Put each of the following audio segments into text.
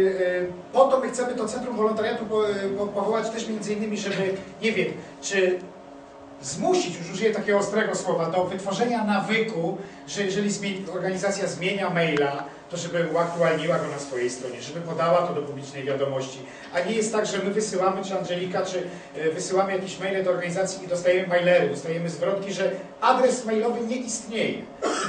Y, Po to my chcemy to Centrum Wolontariatu po- powołać też między innymi, żeby, nie wiem, czy zmusić, już użyję takiego ostrego słowa, do wytworzenia nawyku, że jeżeli organizacja zmienia maila, to żeby uaktualniła go na swojej stronie, żeby podała to do publicznej wiadomości. A nie jest tak, że my wysyłamy, czy Angelika, czy y, wysyłamy jakieś maile do organizacji i dostajemy mailery, dostajemy zwrotki, że adres mailowy nie istnieje.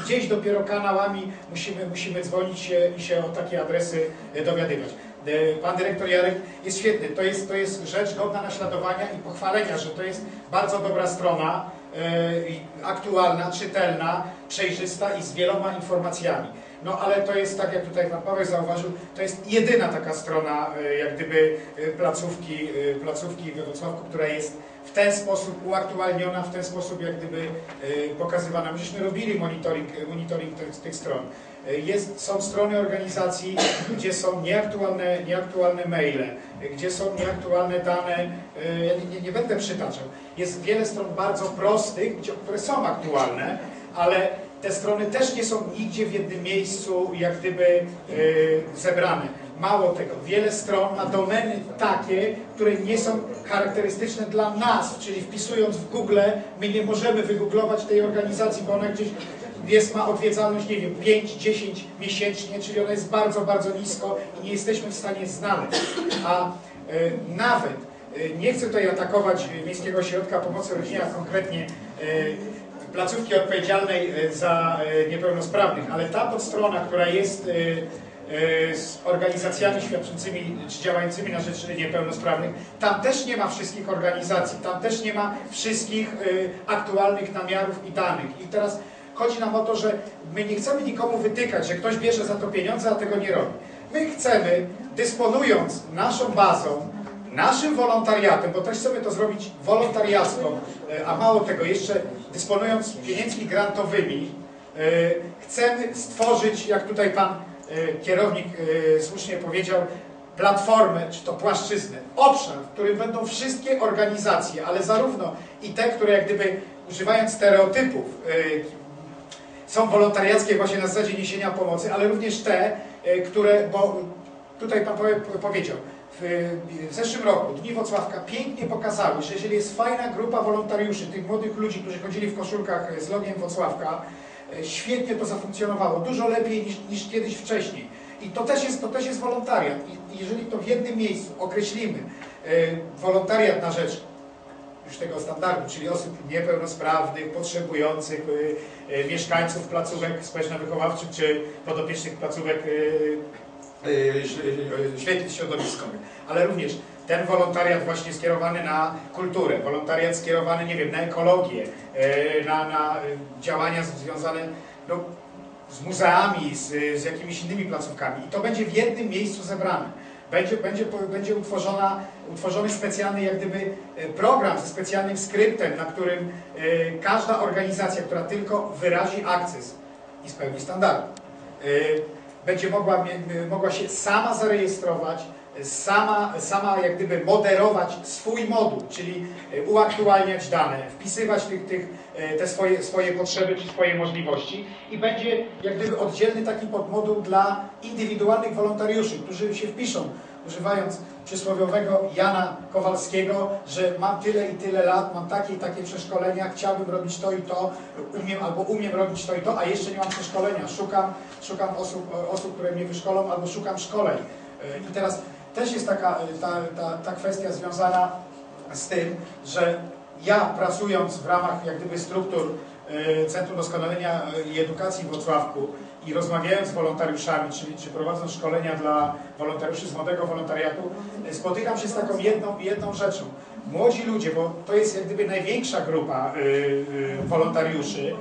Gdzieś dopiero kanałami musimy, musimy dzwonić i się o takie adresy y, dowiadywać. Y, Pan dyrektor Jarek jest świetny. To jest, to jest rzecz godna naśladowania i pochwalenia, że to jest bardzo dobra strona, aktualna, czytelna, przejrzysta i z wieloma informacjami. No ale to jest, tak jak tutaj Pan Paweł zauważył, to jest jedyna taka strona y, jak gdyby y, placówki, y, placówki we Wrocławku, która jest w ten sposób uaktualniona, w ten sposób jak gdyby pokazywana. My żeśmy robili monitoring, monitoring tych, tych stron. Jest, są strony organizacji, gdzie są nieaktualne, nieaktualne maile, gdzie są nieaktualne dane, ja nie, nie, będę przytaczał. Jest wiele stron bardzo prostych, które są aktualne, ale te strony też nie są nigdzie w jednym miejscu jak gdyby y, zebrane. Mało tego, wiele stron ma domeny takie, które nie są charakterystyczne dla nas, czyli wpisując w Google, my nie możemy wygooglować tej organizacji, bo ona gdzieś jest, ma odwiedzalność, nie wiem, 5-10 miesięcznie, czyli ona jest bardzo, bardzo nisko i nie jesteśmy w stanie znaleźć. A y, nawet, y, nie chcę tutaj atakować Miejskiego Ośrodka Pomocy Rodzinie, a konkretnie y, placówki odpowiedzialnej y, za y, niepełnosprawnych, ale ta podstrona, która jest y, z organizacjami świadczącymi czy działającymi na rzecz niepełnosprawnych, tam też nie ma wszystkich organizacji, tam też nie ma wszystkich aktualnych namiarów i danych. I teraz chodzi nam o to, że my nie chcemy nikomu wytykać, że ktoś bierze za to pieniądze, a tego nie robi. My chcemy, dysponując naszą bazą, naszym wolontariatem, bo też chcemy to zrobić wolontariacko, e, a mało tego, jeszcze dysponując pieniędzmi grantowymi, e, chcemy stworzyć, jak tutaj pan e, kierownik e, słusznie powiedział, platformę, czy to płaszczyznę, obszar, w którym będą wszystkie organizacje, ale zarówno i te, które jak gdyby używając stereotypów, są wolontariackie właśnie na zasadzie niesienia pomocy, ale również te, które, bo tutaj Pan powie- powiedział, w, w zeszłym roku Dni Wocławka pięknie pokazały, że jeżeli jest fajna grupa wolontariuszy, tych młodych ludzi, którzy chodzili w koszulkach z logiem Wocławka, e, świetnie to zafunkcjonowało, dużo lepiej niż, niż kiedyś wcześniej. I to też jest, to też jest wolontariat. I jeżeli to w jednym miejscu określimy e, wolontariat na rzecz już tego standardu, czyli osób niepełnosprawnych, potrzebujących, mieszkańców placówek społeczno-wychowawczych czy podopiecznych placówek ś- y, świetlic środowiskowych, ale również ten wolontariat właśnie skierowany na kulturę, wolontariat skierowany, nie wiem, na ekologię, y, na, na działania związane no, z muzeami, z, z jakimiś innymi placówkami. I to będzie w jednym miejscu zebrane. Będzie, będzie, będzie utworzona, utworzony specjalny jak gdyby e, program ze specjalnym skryptem, na którym e, każda organizacja, która tylko wyrazi akces i spełni standardy, e, będzie mogła, mie- mogła się sama zarejestrować, sama, sama jak gdyby moderować swój moduł, czyli e, uaktualniać dane, wpisywać tych, tych, te swoje, swoje potrzeby czy swoje możliwości i będzie jak gdyby oddzielny taki podmoduł dla indywidualnych wolontariuszy, którzy się wpiszą, używając przysłowiowego Jana Kowalskiego, że mam tyle i tyle lat, mam takie i takie przeszkolenia, chciałbym robić to i to, umiem albo umiem robić to i to, a jeszcze nie mam przeszkolenia, szukam, szukam osób, osób, które mnie wyszkolą albo szukam szkoleń. E, I teraz też jest taka e, ta, ta, ta kwestia związana z tym, że ja pracując w ramach jak gdyby struktur Centrum Doskonalenia i Edukacji w Wrocławku i rozmawiając z wolontariuszami, czyli czy prowadząc szkolenia dla wolontariuszy z młodego wolontariatu, e, spotykam się z taką jedną, jedną rzeczą. Młodzi ludzie, bo to jest jak gdyby największa grupa e, e, wolontariuszy,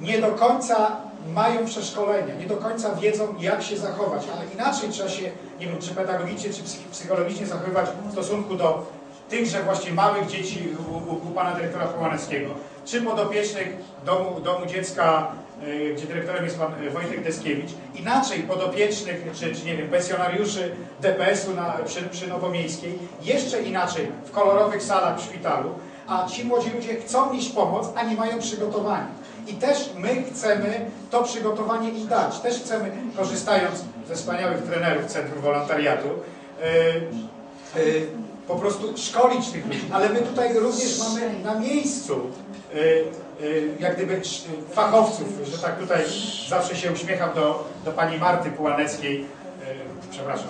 nie do końca mają przeszkolenia, nie do końca wiedzą, jak się zachować, ale inaczej trzeba się, nie wiem, czy pedagogicznie, czy psych- psychologicznie zachowywać w stosunku do tychże właśnie małych dzieci u, u, pana dyrektora Połaneckiego, czy podopiecznych domu, domu dziecka, y, gdzie dyrektorem jest pan y, Wojtek Deskiewicz, inaczej podopiecznych, czy, czy nie wiem, pensjonariuszy DPS-u na, przy, przy Nowomiejskiej, jeszcze inaczej w kolorowych salach w szpitalu, a ci młodzi ludzie chcą nieść pomoc, a nie mają przygotowania. I też my chcemy to przygotowanie im dać. Też chcemy, korzystając ze wspaniałych trenerów Centrum Wolontariatu, e, e, po prostu szkolić tych ludzi, ale my tutaj również mamy na miejscu e, e, jak gdyby sz- fachowców, że tak tutaj zawsze się uśmiecham do, do pani Marty Pułaneckiej, przepraszam,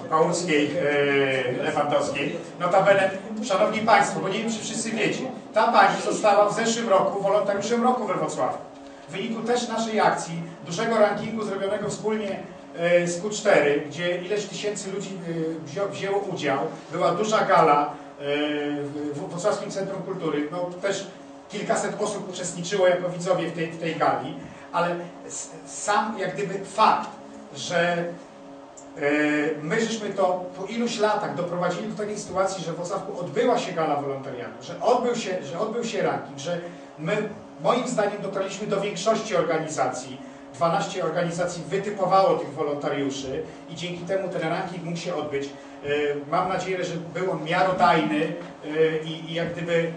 e, Lewandowskiej. Notabene, szanowni państwo, bo nie wiem czy wszyscy wiecie, ta pani została w zeszłym roku wolontariuszem roku we Wrocławiu. W wyniku też naszej akcji, dużego rankingu zrobionego wspólnie z Q4, gdzie ileś tysięcy ludzi e, wzięło udział, była duża gala e, w Wrocławskim Centrum Kultury, no też kilkaset osób uczestniczyło jako widzowie w tej, w tej gali, ale sam jak gdyby fakt, że E, My żeśmy to po iluś latach doprowadzili do takiej sytuacji, że w Wrocławku odbyła się gala wolontariatu, że odbył się, że odbył się ranking, że my moim zdaniem dotarliśmy do większości organizacji. 12 organizacji wytypowało tych wolontariuszy i dzięki temu ten ranking mógł się odbyć. E, Mam nadzieję, że był on miarodajny e, i, i jak gdyby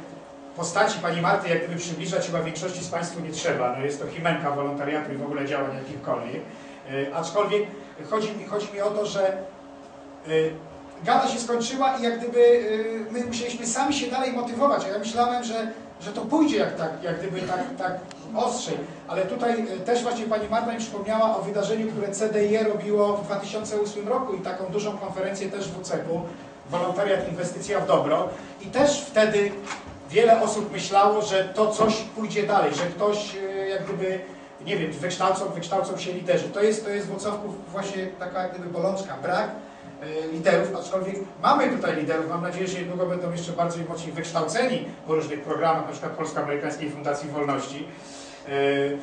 postaci pani Marty jak gdyby przybliżać chyba większości z Państwu nie trzeba. No jest to himenka wolontariatu i w ogóle działań jakichkolwiek. E, Aczkolwiek chodzi mi, chodzi mi o to, że gala się skończyła i jak gdyby my musieliśmy sami się dalej motywować. Ja myślałem, że, że to pójdzie jak, tak, jak gdyby tak, tak ostrzej. Ale tutaj y, też właśnie pani Marta mi przypomniała o wydarzeniu, które CDI robiło w 2008 roku i taką dużą konferencję też w WCEP-u, Wolontariat Inwestycja w Dobro. I też wtedy wiele osób myślało, że to coś pójdzie dalej, że ktoś y, jak gdyby nie wiem, wykształcą, wykształcą się liderzy. To jest, to jest w Wrocławku właśnie taka gdyby bolączka, brak e, liderów, aczkolwiek mamy tutaj liderów. Mam nadzieję, że niedługo będą jeszcze bardziej mocniej wykształceni po różnych programach, na przykład Polsko-Amerykańskiej Fundacji Wolności. E, e,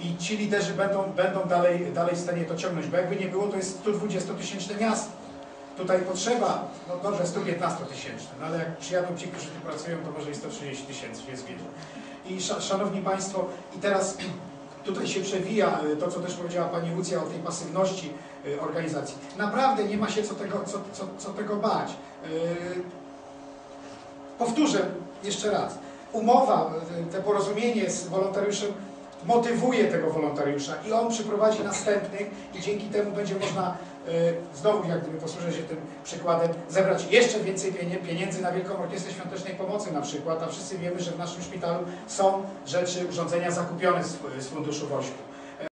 I ci liderzy będą, będą dalej, dalej w stanie to ciągnąć, bo jakby nie było, to jest 120-tysięczne miasto. Tutaj potrzeba, no dobrze, 115 tysięczne, no ale jak przyjadą ci, którzy tu pracują, to może i 130 tysięcy jest wiele. I sza, szanowni Państwo, i teraz tutaj się przewija y, to, co też powiedziała Pani Lucja o tej pasywności y, organizacji. Naprawdę nie ma się co tego, co, co, co tego bać. Y, Powtórzę jeszcze raz. Umowa, te porozumienie z wolontariuszem motywuje tego wolontariusza i on przyprowadzi następnych i dzięki temu będzie można znowu jak gdyby posłużę się tym przykładem, zebrać jeszcze więcej pieniędzy na Wielką Orkiestrę Świątecznej Pomocy na przykład, a wszyscy wiemy, że w naszym szpitalu są rzeczy, urządzenia zakupione z, z funduszu WOŚP.